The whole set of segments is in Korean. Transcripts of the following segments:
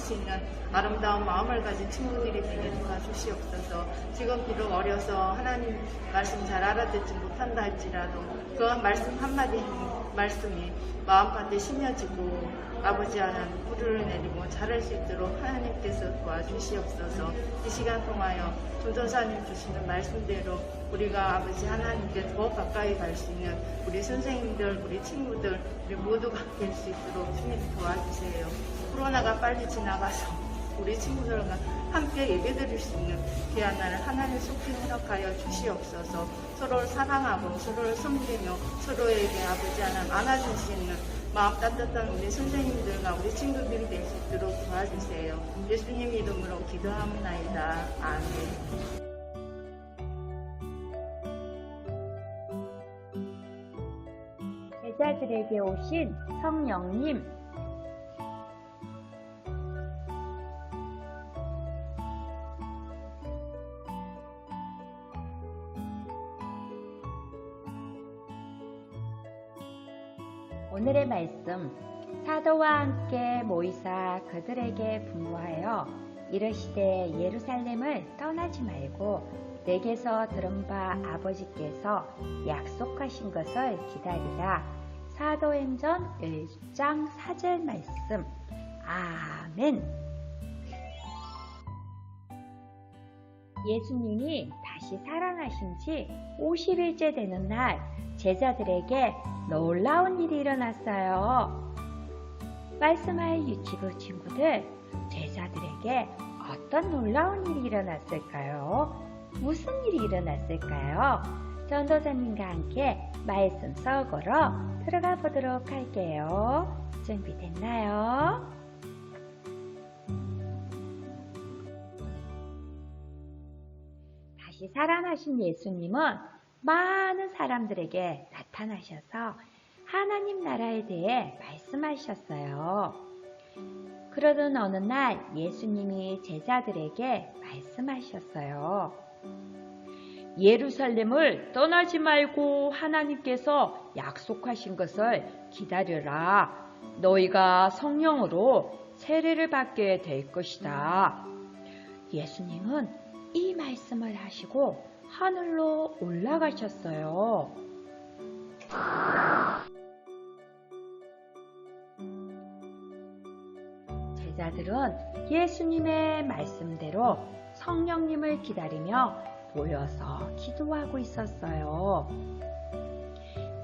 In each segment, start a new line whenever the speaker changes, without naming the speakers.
수 있는
아름다운 마음을 가진 친구들이 되게 도와주시옵소서. 지금 비록 어려서 하나님 말씀 잘 알아듣지 못한다 할지라도 그 말씀 한마디 말씀이 마음밭에 심어지고 아버지 하나님 뿌리를 내리고 자랄 수 있도록 하나님께서 도와주시옵소서 이 시간 통하여 조전사님 주시는 말씀대로 우리가 아버지 하나님께 더 가까이 갈 수 있는 우리 선생님들, 우리 친구들, 우리 모두가 될 수 있도록 주님 도와주세요. 코로나가 빨리 지나가서 우리 친구들과 함께 예배 드릴 수 있는 귀한 날을 하나님 속히 허락하여 주시옵소서 서로를 사랑하고 서로를 섬기며 서로에게 아버지 하나님 안아줄 수 있는 마음 따뜻한 우리 선생님들과 우리 친구들이 될 수 있도록 도와주세요. 예수님 이름으로 기도합니다. 아멘.
제자들에게 오신 성령님 말씀 사도와 함께 모이사 그들에게 분부하여 이르시되 예루살렘을 떠나지 말고 내게서 들은 바 아버지께서 약속하신 것을 기다리라. 사도행전 1장 4절 말씀. 아멘. 예수님이 다시 살아나신 지 50일째 되는 날 제자들에게 놀라운 일이 일어났어요. 말씀할 유치부 친구들, 제자들에게 어떤 놀라운 일이 일어났을까요? 무슨 일이 일어났을까요? 전도사님과 함께 말씀 속으로 들어가 보도록 할게요. 준비됐나요? 다시 살아나신 예수님은 많은 사람들에게 나타나셔서 하나님 나라에 대해 말씀하셨어요. 그러던 어느 날 예수님이 제자들에게 말씀하셨어요. 예루살렘을 떠나지 말고 하나님께서 약속하신 것을 기다려라. 너희가 성령으로 세례를 받게 될 것이다. 예수님은 이 말씀을 하시고 하늘로 올라가셨어요. 제자들은 예수님의 말씀대로 성령님을 기다리며 모여서 기도하고 있었어요.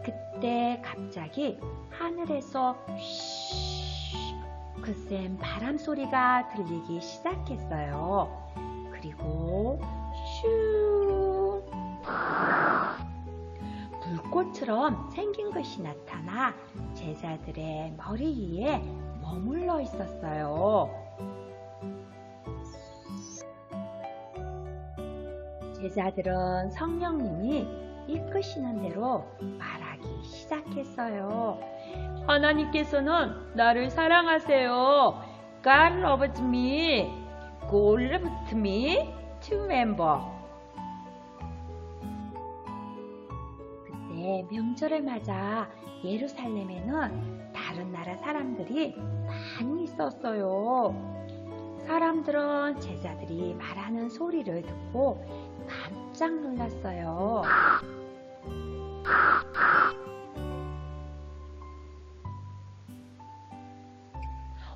그때 갑자기 하늘에서 쉬 그센 바람 소리가 들리기 시작했어요. 그리고 슈 불꽃처럼 생긴 것이 나타나 제자들의 머리 위에 머물러 있었어요. 제자들은 성령님이 이끄시는 대로 말하기 시작했어요. 하나님께서는 나를 사랑하세요. God loves me. God loved me to remember. 명절을 맞아 예루살렘에는 다른 나라 사람들이 많이 있었어요. 사람들은 제자들이 말하는 소리를 듣고 깜짝 놀랐어요.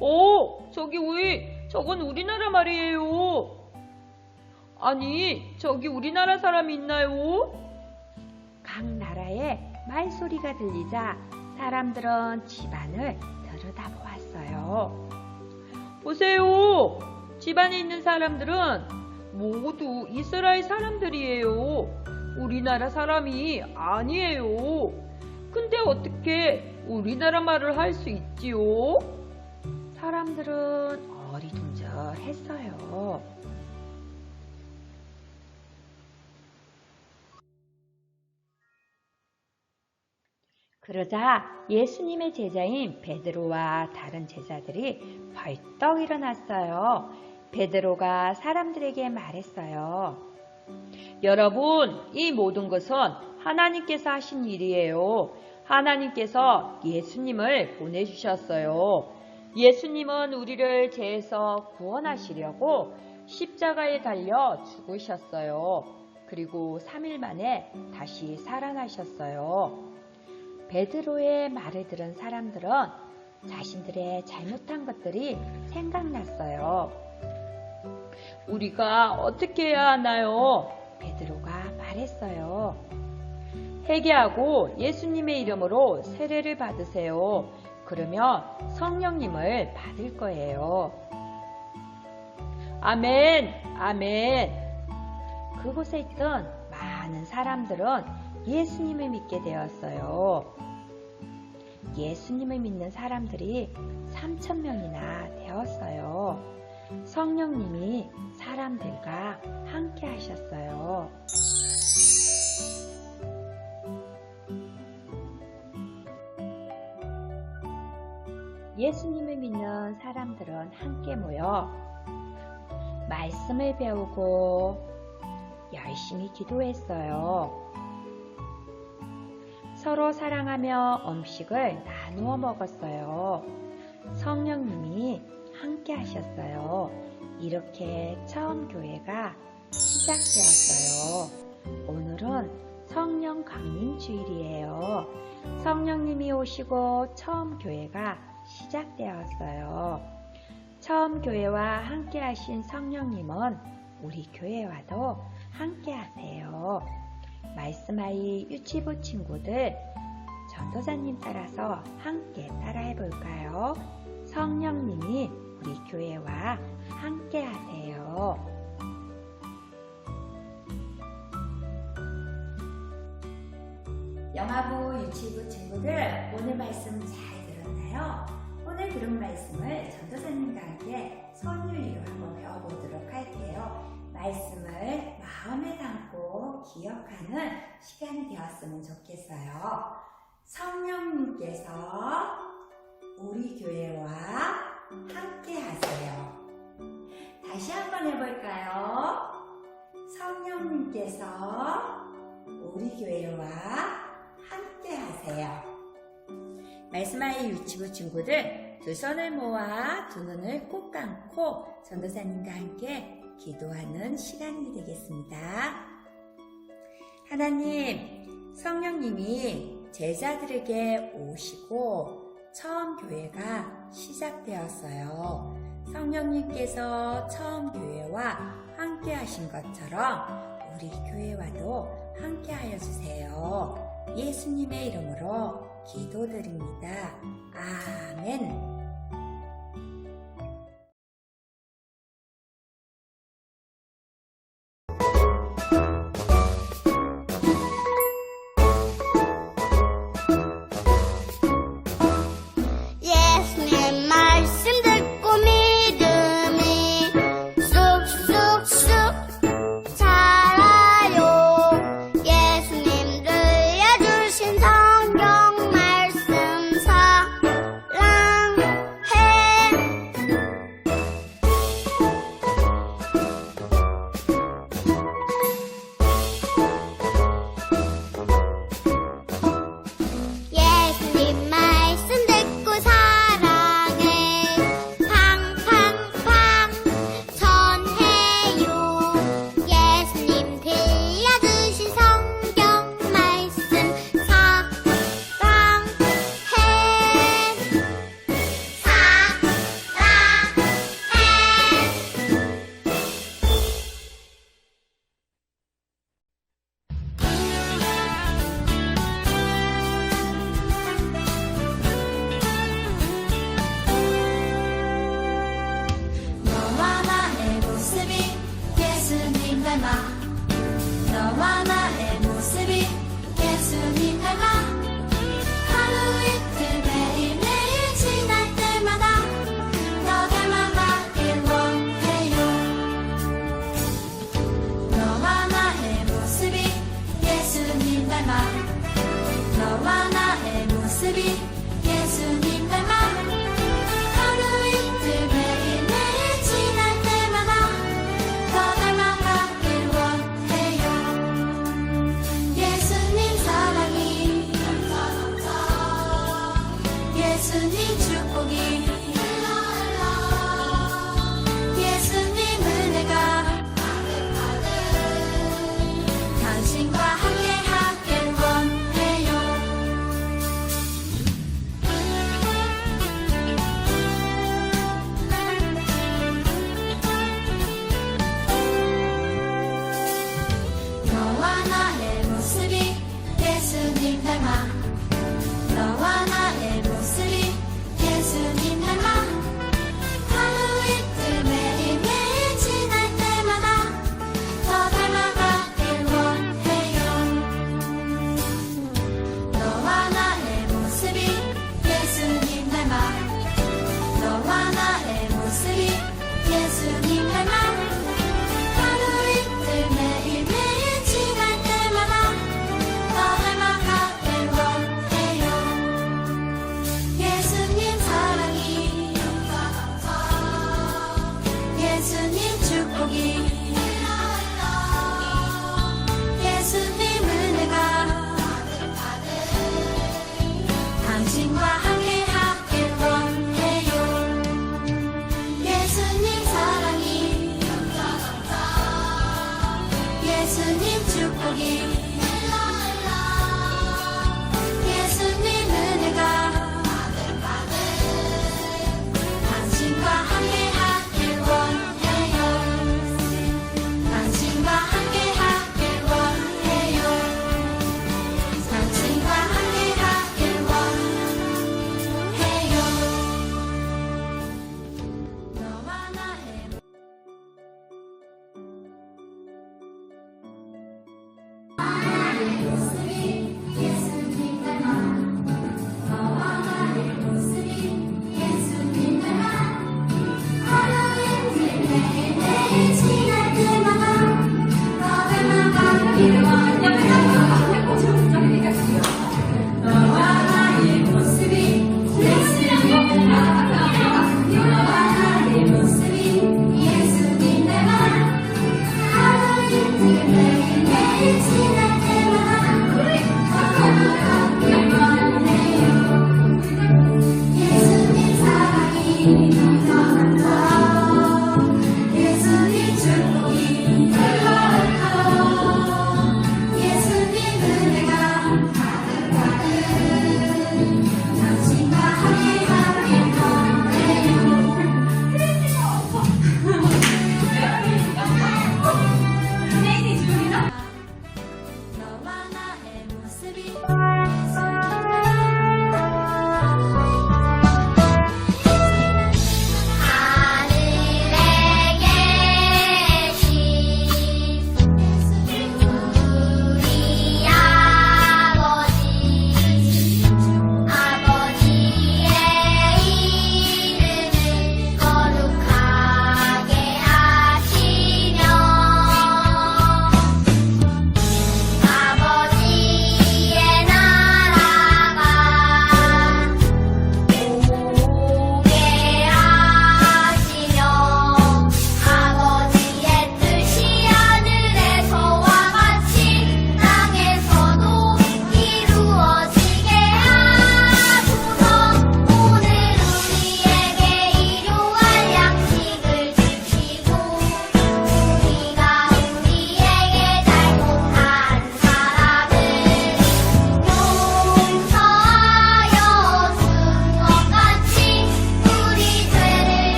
오, 저기 왜, 저건 우리나라 말이에요. 아니, 저기 우리나라 사람이 있나요? 각 나라 의 말소리가 들리자 사람들은 집안을 들여다보았어요. 보세요. 집안에 있는 사람들은 모두 이스라엘 사람들이에요. 우리나라 사람이 아니에요. 근데 어떻게 우리나라 말을 할 수 있지요? 사람들은 어리둥절했어요. 그러자 예수님의 제자인 베드로와 다른 제자들이 벌떡 일어났어요. 베드로가 사람들에게 말했어요. 여러분, 이 모든 것은 하나님께서 하신 일이에요. 하나님께서 예수님을 보내주셨어요. 예수님은 우리를 죄에서 구원하시려고 십자가에 달려 죽으셨어요. 그리고 3일 만에 다시 살아나셨어요. 베드로의 말을 들은 사람들은 자신들의 잘못한 것들이 생각났어요. 우리가 어떻게 해야 하나요? 베드로가 말했어요. 회개하고 예수님의 이름으로 세례를 받으세요. 그러면 성령님을 받을 거예요. 아멘, 아멘. 그곳에 있던 많은 사람들은 예수님을 믿게 되었어요. 예수님을 믿는 사람들이 3천 명이나 되었어요. 성령님이 사람들과 함께 하셨어요. 예수님을 믿는 사람들은 함께 모여 말씀을 배우고 열심히 기도했어요. 서로 사랑하며 음식을 나누어 먹었어요. 성령님이 함께 하셨어요. 이렇게 처음 교회가 시작되었어요. 오늘은 성령 강림 주일이에요. 성령님이 오시고 처음 교회가 시작되었어요. 처음 교회와 함께 하신 성령님은 우리 교회와도 함께 하세요. 말씀하이 유치부 친구들 전도사님 따라서 함께 따라해 볼까요? 성령님이 우리 교회와 함께 하세요.
영화부 유치부 친구들 오늘 말씀 잘 들었나요? 오늘 들은 말씀을 전도사님과 함께 선율리로 한번 배워보도록 할게요. 말씀을 마음에 담고 기억하는 시간이 되었으면 좋겠어요. 성령님께서 우리 교회와 함께 하세요. 다시 한번 해볼까요? 성령님께서 우리 교회와 함께 하세요. 말씀하의 유치부 친구들 두 손을 모아 두 눈을 꼭 감고 전도사님과 함께 기도하는 시간이 되겠습니다. 하나님, 성령님이 제자들에게 오시고 처음 교회가 시작되었어요. 성령님께서 처음 교회와 함께 하신 것처럼 우리 교회와도 함께 하여 주세요. 예수님의 이름으로 기도드립니다. 아멘.